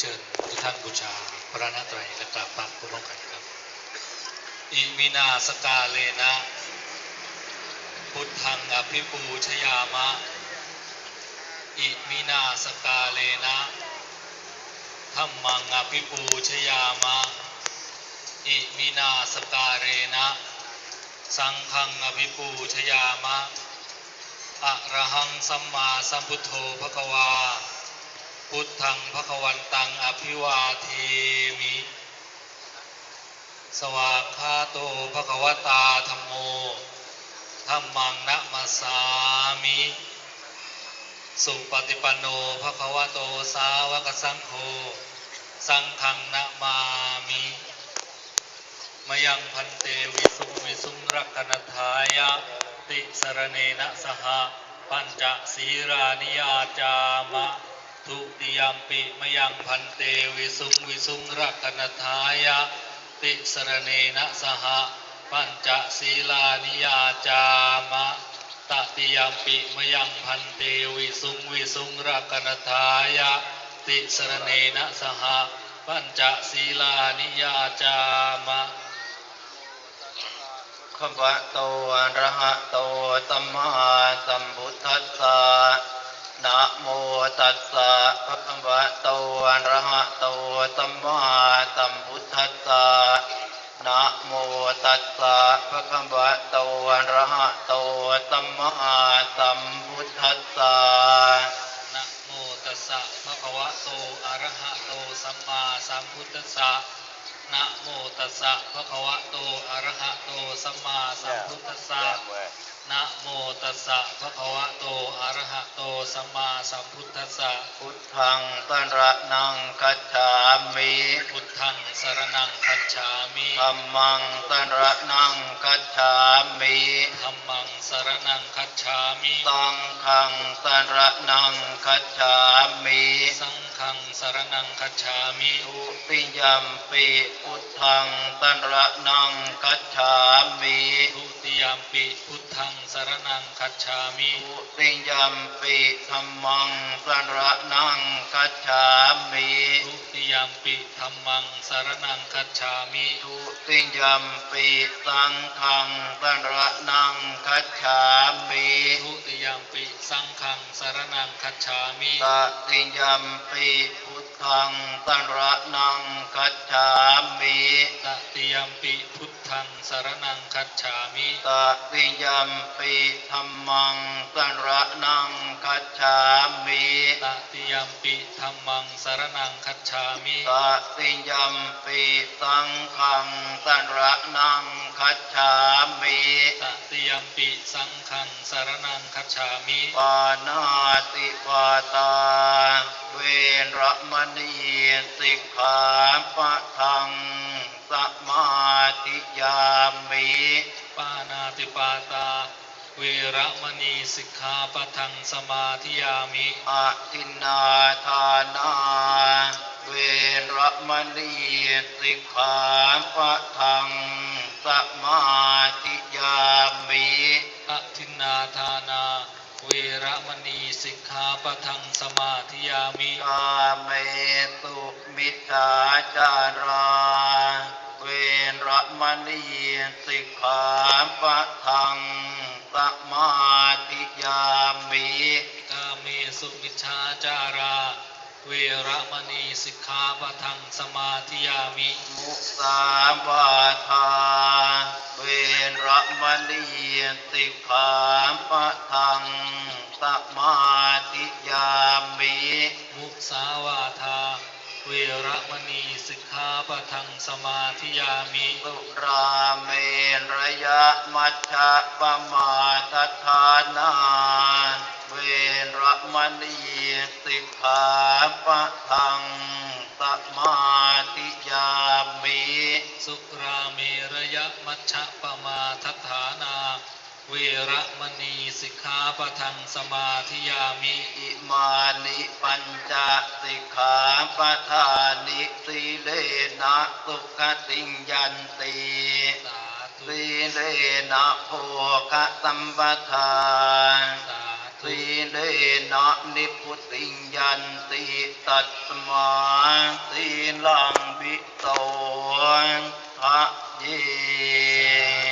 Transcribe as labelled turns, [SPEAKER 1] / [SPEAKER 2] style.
[SPEAKER 1] เชิญทุกท่านบูชาพระนาตรัยและกราบพระพร้อมกันครับ อิมินาสกาเลนะ พุทธังอภิปูชยามะ อิมินาสกาเลนะธรรมังอภิปูชยามะ อิมินาสกาเรนะ สังฆังอภิปูชยามะอะระหังสัมมาสัมพุทโธภควา พุทธังภควันตังอภิวาเทมิ สวากขาโตภควตาธรรมโมธรรมังนะมาสามิ สุปฏิปันโนภควโตสาวกสังโฆ สังฆังนะมามิมยังพันเตวิสุงวิสุงรักนทายะติสรเนนะสหปัญจศีรานิยาจามะ ทุติยมปิมยังพันเตวิสุงวิสุงรักนทายะติสรเนนะสหปัญจศีลานิยาจามะตติยมปิมยังพันเตวิสุงวิสุงรักนทายะติสรเนนะสหปัญจศีลานิยาจามะ
[SPEAKER 2] ขวะโตอะระหะโตสัมมาสัมพุทธัสสะ ตัสสะภะคะวะโตอะระหะโตสัมมาสัมพุทธัสสะนะโมตัสสะภะคะวะโตอะระหะโตสัมมาสัมพุทธัสสะ
[SPEAKER 1] นะโมตัสสะภะคะวะโตอะระหะโตสัมมาสัมพุทธัสสะ นะโมตัสสะภะคะวะโตอะระหะโตสัมมาสัมพุทธัสสะนะโมตัสสะภะคะวะโตอะระหะโตสัมมาสัมพุทธัสสะ
[SPEAKER 2] พุทธังสรนังคัจฉามิ
[SPEAKER 1] พุทธังสรณังคัจฉามิ
[SPEAKER 2] ธัมมังสรนังคัจฉามิ
[SPEAKER 1] ธัมมังสรณังคัจฉามิ
[SPEAKER 2] สังฆังสรนังคัจฉามิ
[SPEAKER 1] สังฆังสรณังคัจฉามิ
[SPEAKER 2] ทุติยัมปิพุทธังสรนังคัจฉามิ
[SPEAKER 1] ทุติยมปิพุทธังสรณังคัจฉามิ
[SPEAKER 2] ทุติยัมปิธัมมังสรนังคัจฉามิ
[SPEAKER 1] ทุติยมปิธัมมังสรณังคัจฉามิ
[SPEAKER 2] ทุติยัมปิสังฆังสรนังคัจฉามิ
[SPEAKER 1] ทุติยมปิสังฆังสรณังคัจฉามิ
[SPEAKER 2] ตติยัมปิพุทธังสรนังคัจฉามิ
[SPEAKER 1] ตติยมปิพุทธังสรณังคัจฉามิ
[SPEAKER 2] ตติยัมปิธัมมังสรนังคัจฉามิ
[SPEAKER 1] ตติยมปิธัมมังสรณังคัจฉามิ
[SPEAKER 2] ตติยัมปิสังฆังสรนังคัจฉามิ
[SPEAKER 1] ตติยมปิสังฆังสรณังคัจฉามิ
[SPEAKER 2] ปานาติปาตาเว รมณีสิกขาปะทังสมาธิยามิ
[SPEAKER 1] ปานาติปาตา เวระมณีสิกขาปะทังสมาธิยามิ
[SPEAKER 2] อาทินนาทานา เวรมณีสิกขาปะทังสมาธิา
[SPEAKER 1] ปะทังสมาธิยามิ
[SPEAKER 2] กาเมตุมิจฉาจาราเวรมณีสิกขาปะทังสมาธิยามิ
[SPEAKER 1] กาเมสุมิชฌาจาราเวระมณีสิกขาปะทังสมาธิยามิ
[SPEAKER 2] มุสาวาทาเวรมณีสิกขาปะทังสมา ธิยามิ
[SPEAKER 1] มุสาวาทา เวรมณีสิกขาปะทังสมาธิยามิ
[SPEAKER 2] สุราเมระยะมัชฌะปมาทฐานาเวรมณีสิกขาปะทังสมาธิยามิ
[SPEAKER 1] สุราเมระยะมัชฌะปมาทัฏฐานา เวระมณีสิกขาปะทังสมาธิยามิ
[SPEAKER 2] อิมานิปัญจสิกขาปะทานิสีเลนะสุขติงยันตี
[SPEAKER 1] สี
[SPEAKER 2] เลนะโภคสัมปทานิ
[SPEAKER 1] สี
[SPEAKER 2] เลนะนิพุติงยันติตัตมาสีลังบิโสทะเย